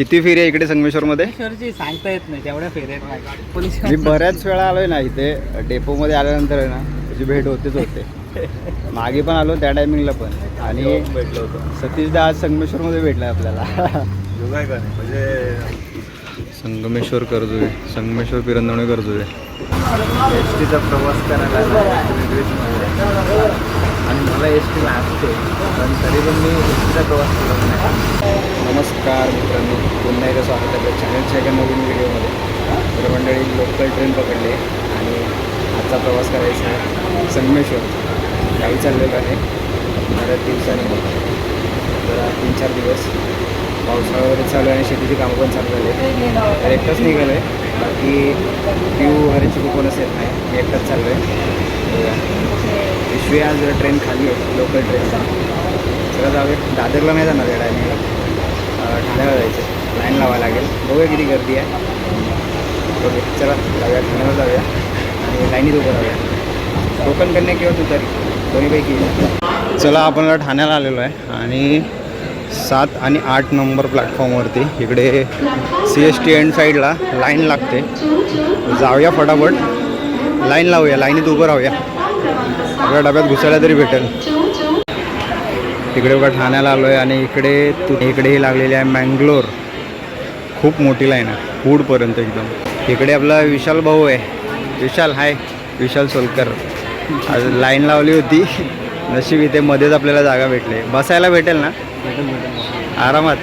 किती फेरी आहे इकडे संगमेश्वरमध्ये? ईश्वरची सांगता येत नाही तेवढ्या पोलीस मी बऱ्याच वेळा आलोय ना इथे डेपोमध्ये आल्यानंतर आहे ना त्याची भेट होतेच होते. मागे पण आलो त्या टायमिंगला पण. आणि भेटलो होतो. सतीशदा आज संगमेश्वरमध्ये भेटलाय आपल्याला. काय का नाही म्हणजे संगमेश्वर कर्जुवे संगमेश्वर पिरंदवणे कर्जुवे एस टीचा प्रवास करायला. आणि मला एस टीला असते पण तरी पण मी एस टीचा प्रवास करत नाही. नमस्कार मित्रांनो. पुन्हा एकदा स्वागत आहे आपल्या चॅनलच्या एका नवीन व्हिडिओमध्ये तर मंडळी लोकल ट्रेन पकडली आणि आजचा प्रवास करायचा आहे संगमेश्वर. गावी चाललेलं आहे. बऱ्याच दिवसांनी. जरा तीन चार दिवस पावसाळा वगैरे चालू आहे आणि शेतीची कामं पण चालू झाली तर एकटाच निघालं आहे बाकी पिऊ हरीची कोणच येत नाही मी एकटाच चाललो आहे पिशवी आज ट्रेन खाली आहे लोकल ट्रेनचा चला जाऊया. दादरला नाही जाणार आहे डायनिंगला ठाण्याला जायचं लाईन लावायला लागेल. बघूया किती गर्दी आहे. ओके चला जाऊया. ठाण्याला जाऊया. आणि लाईनीत उभं राहूया. कोकण कन्या किंवा तुतारी दोन्हीपैकी. चला आपण ठाण्याला आलेलो आहे. आणि सात आणि आठ नंबर प्लॅटफॉर्मवरती इकडे सी एस टी एंड साईडला लाईन लागते. जाऊया फटाफट. लाईन लावूया. लाईनीत उभं राहूया. आपल्या डब्यात घुसायला तरी भेटेल. इकडे बघा ठाण्याला आलो आहे आणि इकडे तु इकडे ही लागलेली आहे मँगलोर. खूप मोठी लाईन आहे फूडपर्यंत एकदम. इकडे आपला विशाल भाऊ आहे. विशाल हाय विशाल सोलकर. आज लाईन लावली होती. नशीब इथे मध्येच आपल्याला जागा भेटली. बसायला भेटेल ना? आरामात.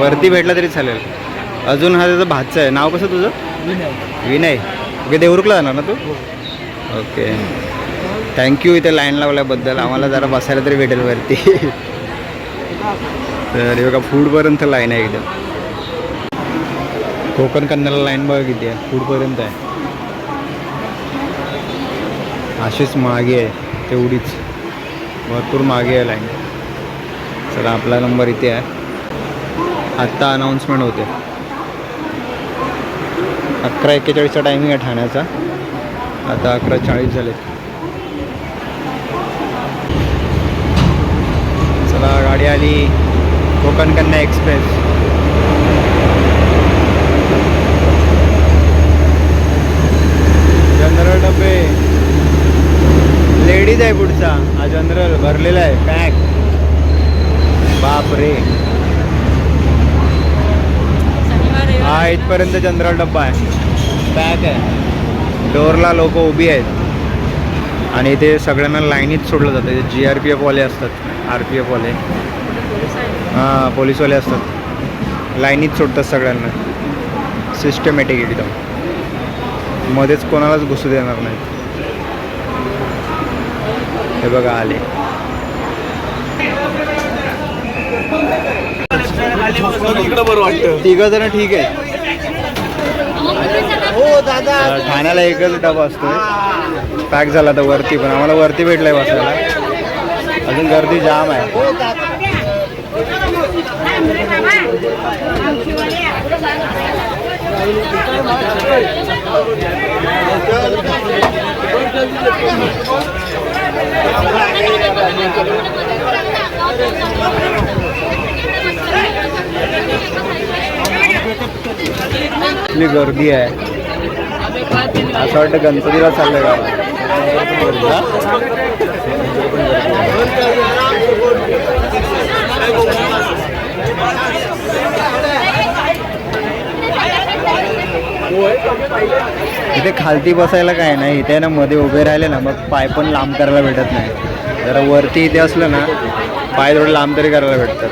वरती भेटला तरी चालेल. अजून हा त्याचा भाचा आहे. नाव कसं तुझं? विनय. ओके देवरुखला जाणार ना तू? ओके. थँक्यू इथे लाईन लावल्याबद्दल. आम्हाला जरा बसायला तरी भेटेल वरती. तर हे बघा फूडपर्यंत लाईन आहे एकदम कोकण कन्नाला लाईन बघा किती आहे. फूडपर्यंत आहे. अशीच मागे आहे तेवढीच. भरपूर मागे आहे लाईन चला आपला नंबर इथे आहे. आत्ता अनाऊन्समेंट होते. अकरा एक्केचाळीसचा टायमिंग आहे ठाण्याचा. आता अकरा चाळीस झाले चला गाडी आली. कोकण कन्या एक्सप्रेस. जनरल डबे. लेडीज आहे पुढचा. हा जनरल भरलेला आहे. पॅक. बाप रे हा इथपर्यंत जनरल डब्बा आहे. पॅक आहे. डोरला लोक उभी आहेत. आणि इथे सगळ्यांना लाईनीत सोडलं जातं. जी आर पी एफवाले असतात आर पी एफवाले हां पोलीसवाले असतात. लाईनीत सोडतात सगळ्यांना. सिस्टमॅटिक एकदम. मध्येच कोणालाच घुसू देणार नाही हे बघा आले. इकडं बरं वाटतं. तिघ जण ठीक आहे. हो दादा. ठाण्याला एकच डबा असतो पॅक झाला तर वरती पण. आम्हाला वरती भेटलाय बसायला. अजून गर्दी जाम आहे. गर्दी आहे. असं वाटतं गणपतीला चाललंय का इथे खालती बसायला काय नाही इथे ना मध्ये उभे राहिले ना मग पाय पण लांब करायला भेटत नाही. जरा वरती इथे असलं ना पाय थोडे लांब तरी करायला भेटतात.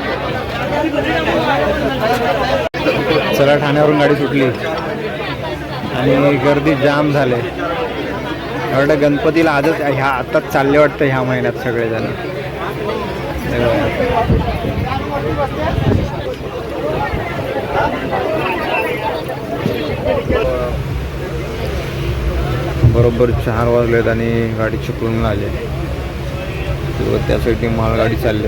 चला ठाण्यावरून गाडी सुटली. आणि गर्दी जाम झाले. वाटतं गणपतीला आजच ह्या आत्ताच चालले वाटतं ह्या महिन्यात सगळेजण. बरोबर चार वाजलेत आणि गाडी चुकून आली. तेव्हा त्यासाठी मालगाडी चालली.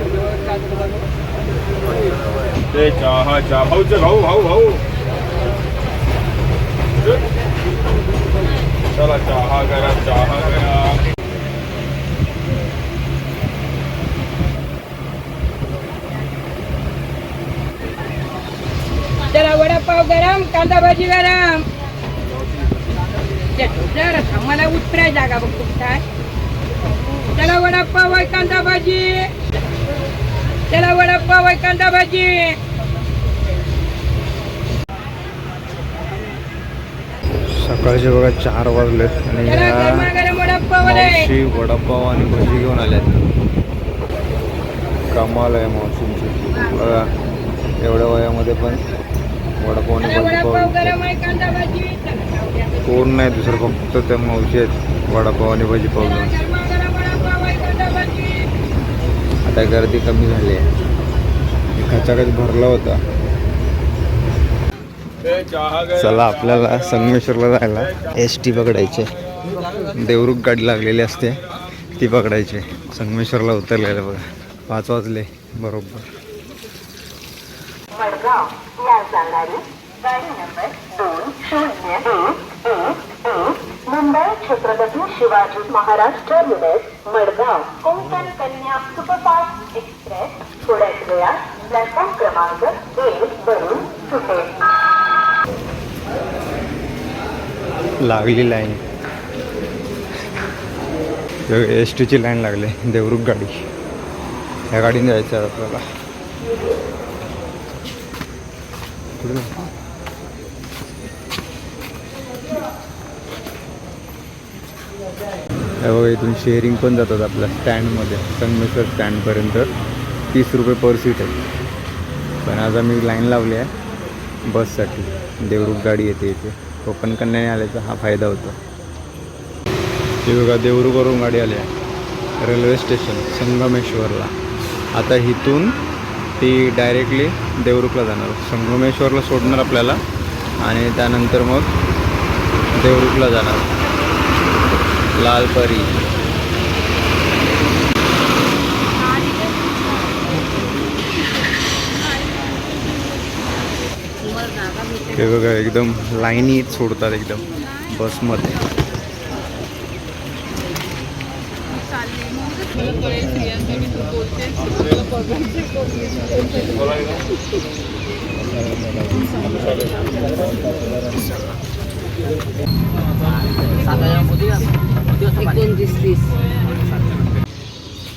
ते चहा चहा. भाऊ भाऊ भाऊ भाऊ. चला चहा करा चहा करा जरा वडापाव गरम कांदा भाजी गरम. जरा मला उतराय जागा बघ कुठं त्याला वडापाव आहे कांदा भाजी. त्याला वडापाव आहे कांदा भाजी. सकाळचे बघा चार वाजलेत आणि मावशी वडापाव आणि भजी घेऊन आल्यात. कमाल आहे मावशींची बघा एवढ्या वयामध्ये पण वडापाव आणि त्याला भजी वडापाव पाव गरम आहे कांदा भाजी. चला, जाऊया. कोण नाही दुसरं फक्त त्या मावशी आहेत. वडापाव आणि भजी पाव आता गर्दी कमी झाली आहे. खचाखच भरला होता. चला आपल्याला संगमेश्वरला जायला. एस टी पकडायचे. देवरुख गाडी लागलेली असते ती पकडायची. संगमेश्वरला उतरलेलं बघा. पाच वाजले बरोबर. Mumbai Chhatrapati Shivaji Maharaj terminus Madgaon. Konkan Kanya superfast express थोड्याच वेळात प्लॅटफॉर्म क्रमांक एक वरून सुटेल. लागली लाईन एस टीची लाईन लागली. देवरुख गाडी. ह्या गाडीने जायचं आहे आपल्याला. बघा इथून शेअरिंग पण जातात आपल्या स्टँडमध्ये संगमेश्वर स्टँडपर्यंत तीस रुपये पर सीट आहे. पण आज आम्ही लाईन लावली आहे बससाठी देवरूप गाडी येते इथे. कोकण कन्याने आल्याचा हा फायदा होतो. हे बघा गाडी आली आहे. रेल्वे स्टेशन संगमेश्वरला. आता इथून ती डायरेक्टली देवरुखला जाणार. संगमेश्वरला सोडणार आपल्याला आणि त्यानंतर मग देवरुखला जाणार. लालपरी. हे बघा एकदम लाईनी सोडतात एकदम बसमध्ये.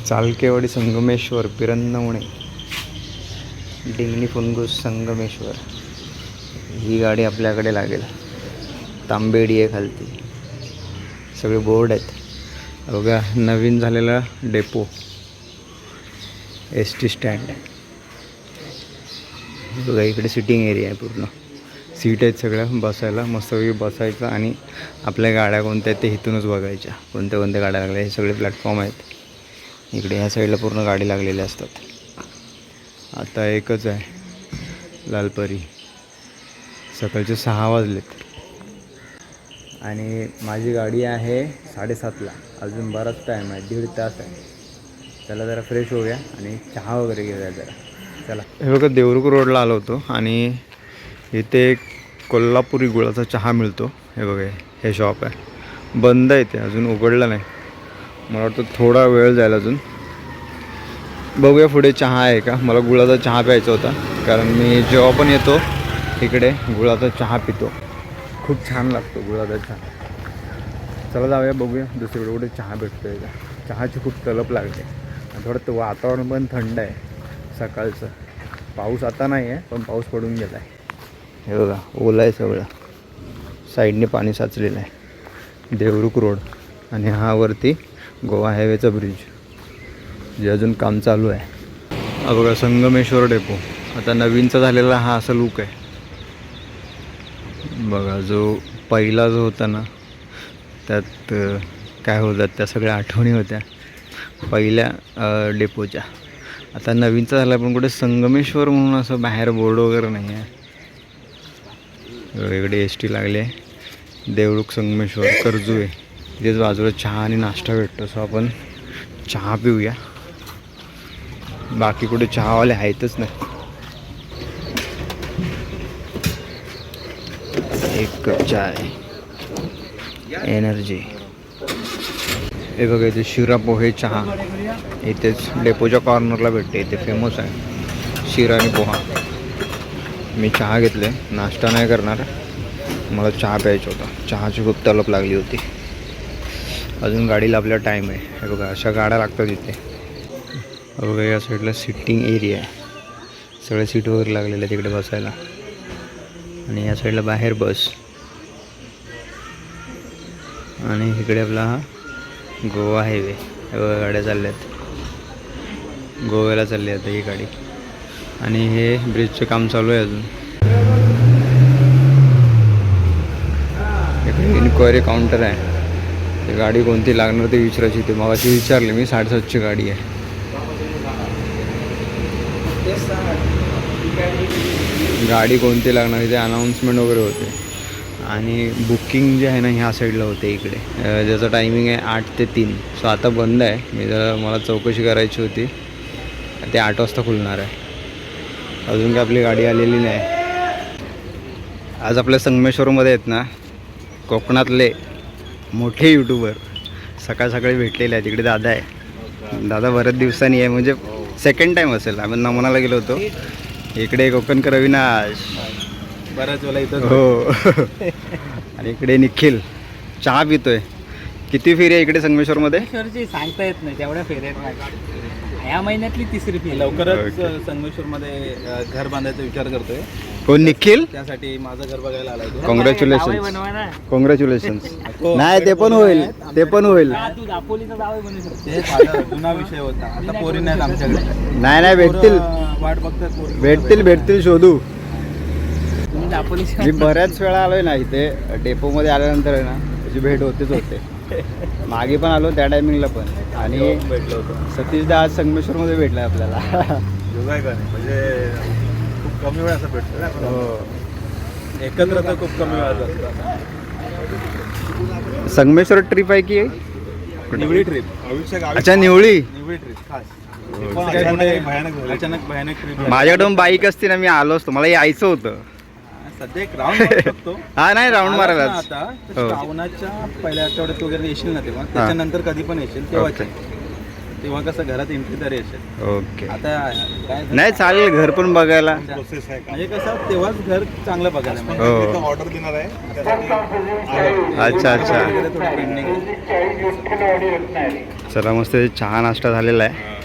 चालकेवाडी संगमेश्वर पिरन्नवणे. डिंगणी फुनगुस संगमेश्वर. ही गाडी आपल्याकडे लागेल. तांबेडी आहे खालती. सगळे बोर्ड आहेत. बघा नवीन झालेला डेपो. एस टी स्टँड बघा इकडे सिटिंग एरिया आहे पूर्ण. सीट आहेत सगळ्या बसायला मस्तपैकी बसायचं आणि आपल्या गाड्या कोणत्या आहेत ते इथूनच बघायच्या. कोणत्या कोणत्या गाड्या लागल्या हे सगळे प्लॅटफॉर्म आहेत. इकडे ह्या साईडला पूर्ण गाडी लागलेल्या असतात. आता एकच आहे लालपरी. सकाळचे सहा वाजलेत आणि माझी गाडी आहे साडेसातला. अजून बराच टाईम आहे दीड तास आहे. चला जरा फ्रेश होऊया आणि चहा वगैरे घेऊया जरा. चला. हे बघा देवरुख रोडला आलो होतो आणि इथे एक कोल्हापुरी गुळाचा चहा मिळतो. हे बघा हे शॉप आहे. बंद आहे ते अजून उघडलं नाही. मला वाटतं थोडा वेळ जाईल अजून. बघूया पुढे चहा आहे का? मला गुळाचा चहा प्यायचा होता कारण मी जेव्हा पण येतो इकडे गुळाचा चहा पितो. खूप छान लागतो गुळाचा चहा. चला जाऊया बघूया. दुसरीकडे कुठे चहा भेटतो आहे का? चहाची खूप तलप लागते. थोडं वातावरण पण थंड आहे सकाळचं. पाऊस आता नाही आहे पण पाऊस पडून गेला आहे हे बघा ओला आहे सगळं. साईडने पाणी साचलेलं आहे. देवरुख रोड. आणि हा वरती गोवा हायवेचा ब्रिज. जे अजून काम चालू आहे. हा बघा संगमेश्वर डेपो. आता नवीनचा झालेला हा असा लूक आहे. बघा जो पहिला जो होता ना त्यात काय होतात त्या सगळ्या आठवणी होत्या. पहिल्या डेपोच्या. आता नवीनचा झाला पण कुठे संगमेश्वर म्हणून असं बाहेर बोर्ड वगैरे नाही आहे इकडे एस टी लागले. देवळूक संगमेश्वर कर्जू आहे तिथेच बाजूला चहा आणि नाश्ता भेटतो सो आपण चहा पिऊया. बाकी कुठे चहावाले आहेतच नाही. एक कप चाय. एनर्जी हे बघा इथे शिरा पोहे चहा. इथेच डेपोच्या कॉर्नरला भेटते इथे फेमस आहे. शिरा आणि पोहा. मी चहा घेतले नाश्ता नाही करणार. मला चहा प्यायचा होता. चहाची खूप तलप लागली होती. अजून गाडीला आपला टाईम आहे. हे बघा अशा गाड्या लागतात इथे. बघा या साईडला सिटिंग एरिया आहे. सगळ्या सीट वगैरे तिकडे बसायला. आणि या साईडला बाहेर बस. आणि इकडे आपला हा गोवा हायवे. गाड्या चालल्या आहेत गोव्याला चालली आता ही गाडी. आणि हे ब्रिजचं काम चालू आहे अजून. इकडे इन्क्वायरी काउंटर आहे. ते गाडी कोणती लागणार ते विचारायची ते मग विचारली मी साडेसातची गाडी आहे. गाडी कोणती लागणार ते अनाऊन्समेंट वगैरे होते. आणि बुकिंग जे आहे ना ह्या साईडला होते इकडे. ज्याचं टायमिंग आहे आठ ते तीन. सो आता बंद आहे. मी जरा मला चौकशी करायची होती. ते आठ वाजता खुलणार आहे. अजून काय आपली गाडी आलेली नाही. आज आपल्या संगमेश्वरमध्ये आहेत ना कोकणातले मोठे यूट्यूबर सकाळ सकाळी भेटलेले आहेत. तिकडे दादा आहे. दादा बऱ्याच दिवसांनी आहे. म्हणजे सेकंड टाईम असेल. आम्ही नमनाला गेलो होतो. इकडे कोकणकर अविनाश. बऱ्याच वेळा इथं हो. आणि इकडे निखिल. चहा पितोय. किती फेरी आहे इकडे संगमेश्वरमध्ये? संगमेश्वरची सांगता येत नाही तेवढ्या फेऱ्यात नाही या महिन्यातली तिसरी फेरी. लवकरच Okay. संगमेश्वरमध्ये अ, घर बांधायचा विचार करतोय. कोण निखिल? त्यासाठी माझं घर बघायला आलाय तो. कॉंग्रॅच्युलेशन बनवा ना कॉंग्रॅच्युलेशन्स तो नाही ते पण होईल ते पण होईल. हा, तू दापोलीचा जावई बनू शकतो. ते माझा जुना विषय होता. आता पोरी नाहीत आमच्याकडे. नाही नाही भेटतील. पोरं वाट बघतात पोरी. भेटतील भेटतील शोधू. तुम्ही दापोलीचा मी बऱ्याच वेळा आलोय ना इथे. डेपोमध्ये आल्यानंतर आहे ना त्याची भेट होतेच होते. मागे पण आलो त्या टायमिंगला पण. आणि भेटलो होतो. सतीशदा आज संगमेश्वरमध्ये भेटलाय आपल्याला. का नाही म्हणजे कमी वेळ असं भेटतो. हो. एकत्र तर खूप कमी वेळात असतं. संगमेश्वर ट्रिप आहे की? निवडी ट्रिप अच्छा निवळी. निवडी ट्रिप खास. भयानक अचानक भयानक ट्रिप माझ्याकडून बाईक असती ना मी आलो असतो. मला यायचं होतं. सध्या एक राऊंड मारू शकतो. हा नाही राऊंड मारायला आता. हो. श्रावणाच्या पहिल्या आठवड्यात वगैरे येशील ना तेव्हा. त्याच्यानंतर कधी पण येशील तेव्हाच. तेव्हा कसं घरात एंट्री तरी येशील ओके. आता काय झालं? नाही चालेल घर पण बघायला. म्हणजे कसं तेव्हाच घर चांगलं बघायला मिळेल. हो. ऑर्डर देणार आहे. अच्छा अच्छा. वगैरे थोडं pending आहे. चला मस्त चहा नाश्ता झालेला आहे.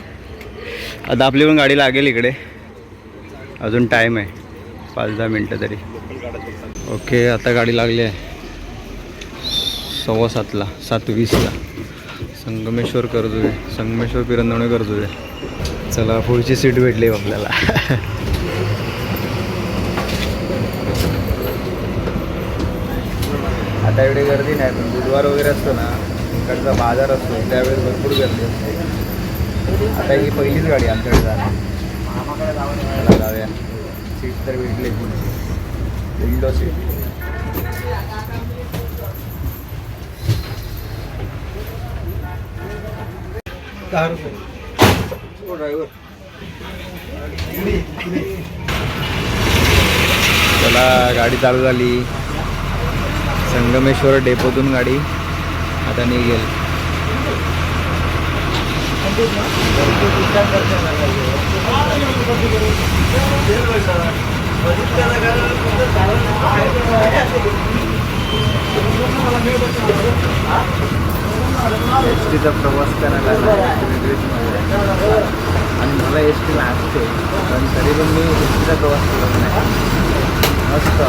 आता आपली पण गाडी लागेल इकडे. अजून टाईम आहे. पाच दहा मिनटं तरी. ओके आता गाडी लागली आहे. सव्वा सातला सात वीसला. संगमेश्वर कर्जुवे संगमेश्वर पिरंदवणे कर्जुवे चला पुढची सीट भेटली आपल्याला. आता एवढी गर्दी नाही पण बुधवार वगैरे असतो ना इकडचा बाजार असतो त्यावेळेस भरपूर गर्दी असते. आता ही पहिलीच गाडी आमच्याकडे जाणार. जाऊया. सीट तर भेटली. Window seat. चला गाडी चालू झाली. संगमेश्वर डेपोतून गाडी आता निघेल. एस टीचा प्रवास करायला वेगळीच आणि मला एस टी लागते पण तरी पण मी एस टीचा प्रवास करत नाही. मस्त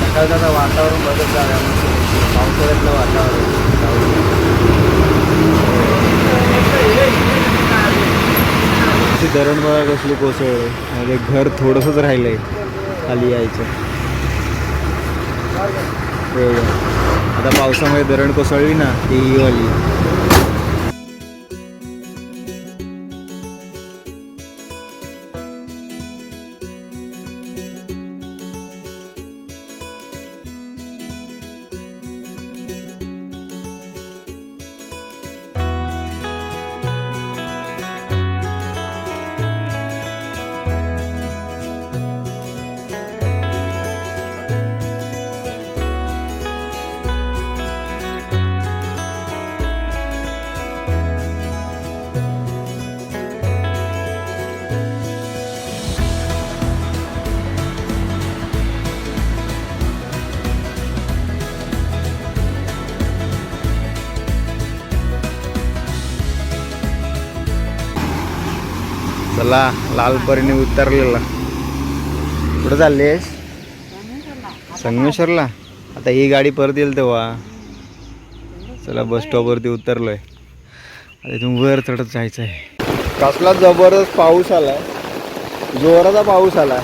सकाळचं आता वातावरण बदल झालं पावसाळ्यातलं वातावरण. धरण बघा कसली कोसळ म्हणजे घर थोडंसंच राहिलंय खाली यायचं. आता पावसामुळे धरण कोसळली ना ती ही वाली. चला लालपरीने उतरलेला. कुठं चाललीस संगमेश्वरला? आता ही गाडी परत येईल तेव्हा. चला बस स्टॉपवरती उतरलोय. आता इथून वर चढत जायचं आहे कसला जबरदस्त पाऊस आलाय. जोराचा पाऊस आला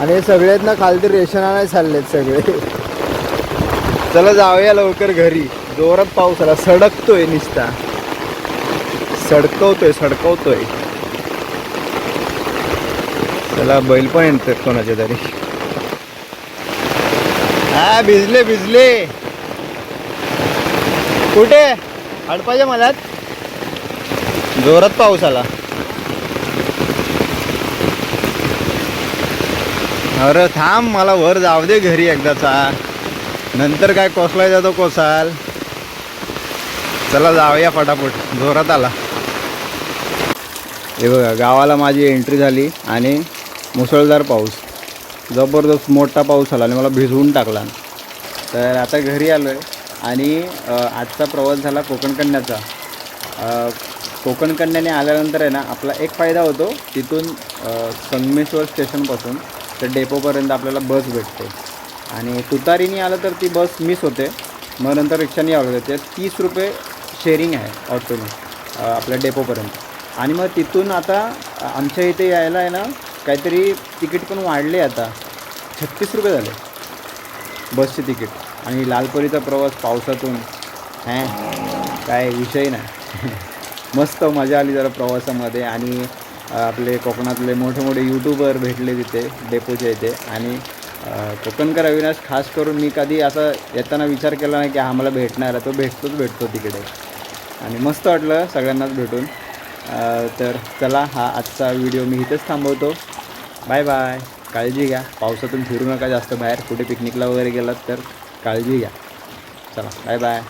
आणि हे सगळेत ना खालती रेशन आणायला चाललेत सगळे. चला जाऊया लवकर घरी. जोरात पाऊस आला. सडकतोय निसता. सडकवतोय सडकवतोय. चला बैल पण येतात कोणाच्या तरी. हा भिजले भिजले. कुठे? हडपाच्या मलात जोरात पाऊस आला. अरे थांब मला वर जाऊ दे घरी एकदाचा. नंतर काय कोसलाय जातो कोसाल. चला जाऊया फटाफट. जोरात आला. हे बघा गावाला माझी एंट्री झाली आणि मुसळधार पाऊस. जबरदस्त मोठा पाऊस आला आणि मला भिजवून टाकला. तर आता घरी आलो आहे आणि आजचा प्रवास झाला कोकण कन्याचा. कोकण कन्याने आल्यानंतर आहे ना आपला एक फायदा होतो तिथून संगमेश्वर स्टेशनपासून तर डेपोपर्यंत आपल्याला बस भेटते. आणि तुतारीने आलं तर ती बस मिस होते. मग नंतर रिक्षाने यावं लागते. तीस रुपये शेअरिंग आहे ऑटोने आपल्या डेपोपर्यंत आणि मग तिथून आता आमच्या इथे यायला आहे ना काहीतरी तिकीट पण वाढले आता. छत्तीस रुपये झाले. बसचे तिकीट. आणि लालपरीचा प्रवास पावसातून. हॅ? काय विषय नाही. मस्त मजा आली जरा प्रवासामध्ये. आणि आपले कोकणातले मोठे मोठे यूट्यूबर भेटले तिथे डेपोच्या इथे. आणि कोकणकर अविनाश खास करून मी कधी असा येताना विचार केला नाही की हा मला भेटणार आहे. तो भेटतोच भेटतो तिकडे. आणि मस्त वाटलं सगळ्यांनाच भेटून. तर चला हा आजचा व्हिडिओ मी इथेच थांबवतो. Bye bye. काळजी घ्या. पावसातून फिरू नका जास्त बाहेर. कुठे पिकनिकला वगैरे गेलात तर काळजी घ्या. चला बाय बाय.